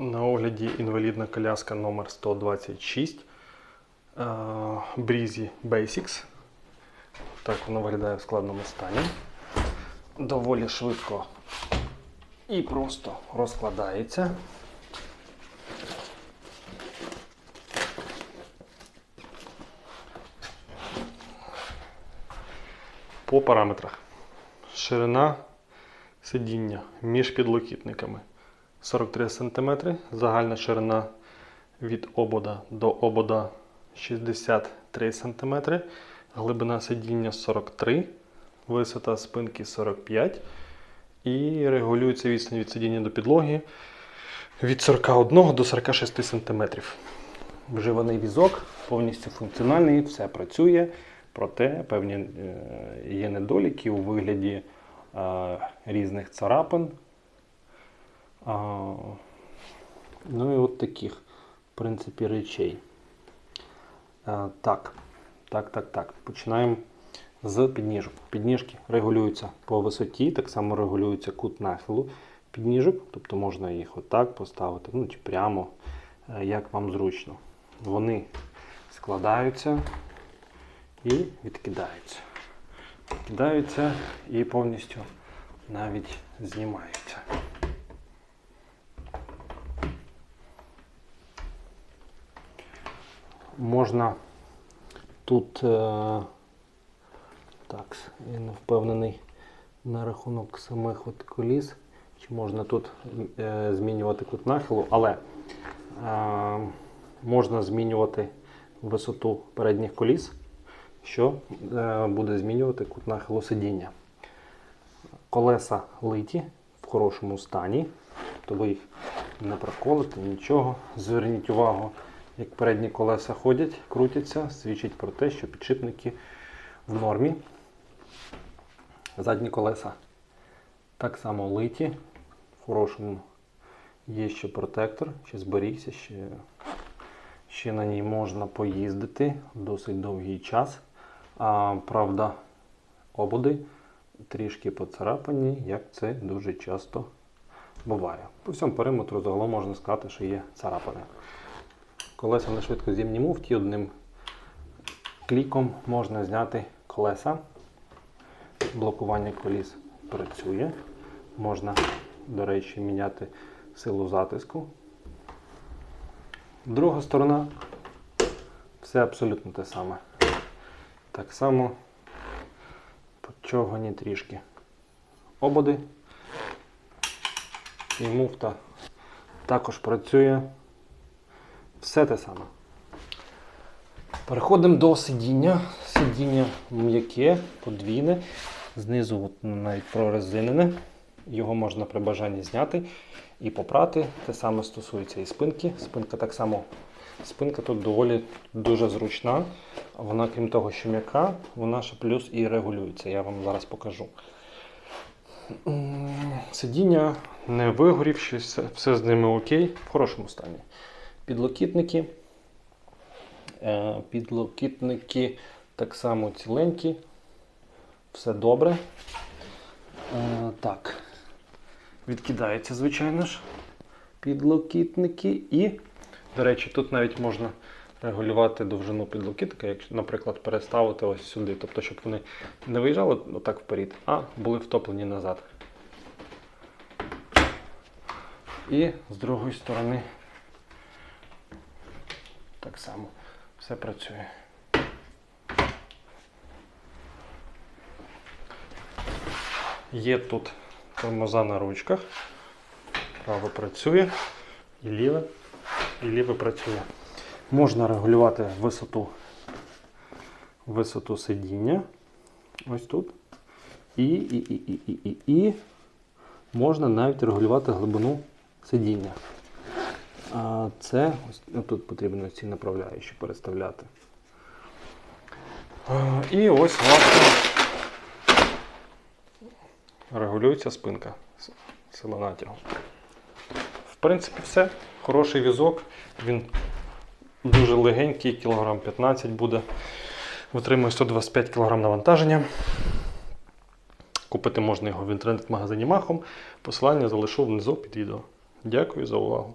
На огляді інвалідна коляска номер 126 е, Breezy Basics. Так вона виглядає в складному стані. Доволі швидко і просто розкладається. По параметрах. Ширина сидіння між підлокітниками 43 см, загальна ширина від обода до обода 63 см, глибина сидіння 43 висота спинки 45 і регулюється відстань від сидіння до підлоги від 41 до 46 см. Вживаний візок, повністю функціональний, все працює, проте певні е, є недоліки у вигляді е, різних царапин. А, ну і от таких, в принципі, речей. А, так, так, так, так. Починаємо з підніжок. Підніжки регулюються по висоті, так само регулюється кут нахилу підніжок, тобто можна їх отак поставити, ну чи прямо, е, як вам зручно. Вони складаються і відкидаються. Відкидаються і повністю навіть знімаються. Можна тут, е, так, я не впевнений на рахунок самих от коліс, чи можна тут е, змінювати кут нахилу, але е, можна змінювати висоту передніх коліс, що буде змінювати кут нахилу сидіння. Колеса литі в хорошому стані, тобто ви їх не проколите, нічого. Зверніть увагу, як передні колеса ходять, крутяться, свідчить про те, що підшипники в нормі. Задні колеса так само литі, в хорошому є ще протектор, ще зберігся, ще, ще на ній можна поїздити досить довгий час. А, правда, ободи трішки поцарапані, як це дуже часто буває. По всьому периметру загалом можна сказати, що є царапини. Колеса на швидкоз'ємній муфті одним кліком можна зняти колеса. Блокування коліс працює. Можна, до речі, міняти силу затиску. Друга сторона все абсолютно те саме. Так само почогані трішки ободи. І муфта також працює. Все те саме. Переходимо до сидіння. Сидіння м'яке, подвійне. Знизу от навіть прорезинене. Його можна при бажанні зняти і попрати. Те саме стосується і спинки. Спинка так само. Спинка тут доволі дуже зручна. Вона, крім того, що м'яка, вона ще плюс і регулюється. Я вам зараз покажу. Сидіння не вигорівши, все, з ними окей, в хорошому стані. Підлокітники. Е, Підлокітники так само ціленькі. Все добре. Е, Так. Відкидається, звичайно ж, підлокітники. І, до речі, тут навіть можна регулювати довжину підлокітника, якщо, наприклад, переставити ось сюди. Тобто, щоб вони не виїжджали отак вперед, а були втоплені назад. І з другої сторони так само все працює. Є тут тормоза на ручках. Право працює, і ліве, і ліве працює. Можна регулювати висоту, висоту сидіння. Ось тут. І, і, і, і, і, і, можна навіть регулювати глибину сидіння. Це ось ну, тут потрібно ці направляючі переставляти. І ось власне регулюється спинка сила натягу. В принципі, все. Хороший візок. Він дуже легенький, кілограм 15 буде. Витримує 125 кг навантаження. Купити можна його в інтернет-магазині Махом. Посилання залишу внизу під відео. Дякую за увагу.